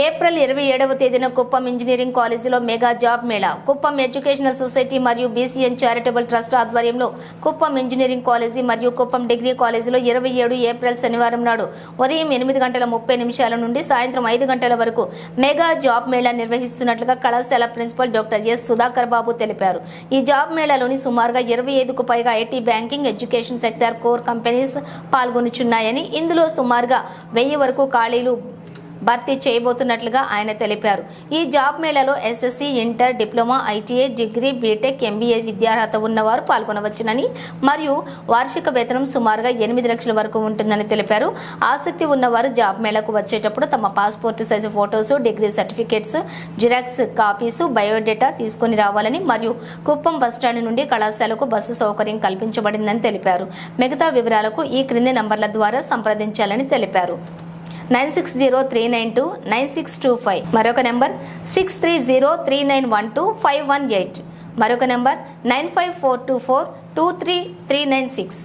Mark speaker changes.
Speaker 1: April ఇరవై ఏడవ తేదీన కుప్పం ఇంజనీరింగ్ కాలేజీలో mega job mela. Kuppam educational society మరియు బీసీఎన్ చారిటబుల్ ట్రస్ట్ ఆధ్వర్యంలో కుప్పం ఇంజనీరింగ్ కాలేజీ మరియు కుప్పం డిగ్రీ కాలేజీలో ఇరవై ఏడు ఏప్రిల్ శనివారం నాడు ఉదయం ఎనిమిది గంటల ముప్పై నిమిషాల నుండి సాయంత్రం ఐదు గంటల వరకు మెగా జాబ్ మేళా నిర్వహిస్తున్నట్లుగా కళాశాల principal doctor S Sudhakar Babu తెలిపారు. ఈ జాబ్ మేళాలోని సుమారుగా ఇరవై ఐదుకు పైగా IT banking education sector core companies పాల్గొనుచున్నాయని ఇందులో సుమారుగా వెయ్యి వరకు ఖాళీలు భర్తీ చేయబోతున్నట్లుగా ఆయన తెలిపారు. ఈ job మేళాలో SSC inter diploma ITI degree BTech MBA విద్యార్హత ఉన్నవారు పాల్గొనవచ్చునని మరియు వార్షిక వేతనం సుమారుగా ఎనిమిది లక్షల వరకు ఉంటుందని తెలిపారు. ఆసక్తి ఉన్నవారు జాబ్ మేళకు వచ్చేటప్పుడు తమ passport size photos degree certificates xerox copies biodata తీసుకొని రావాలని మరియు కుప్పం బస్టాండ్ నుండి కళాశాలకు బస్సు సౌకర్యం కల్పించబడిందని తెలిపారు. మిగతా వివరాలకు ఈ క్రింది నంబర్ల ద్వారా సంప్రదించాలని తెలిపారు. Nine six zero three nine two nine six two five. మరొక number six three zero three nine one two five one eight. మరొక number nine five four two four two three three nine six.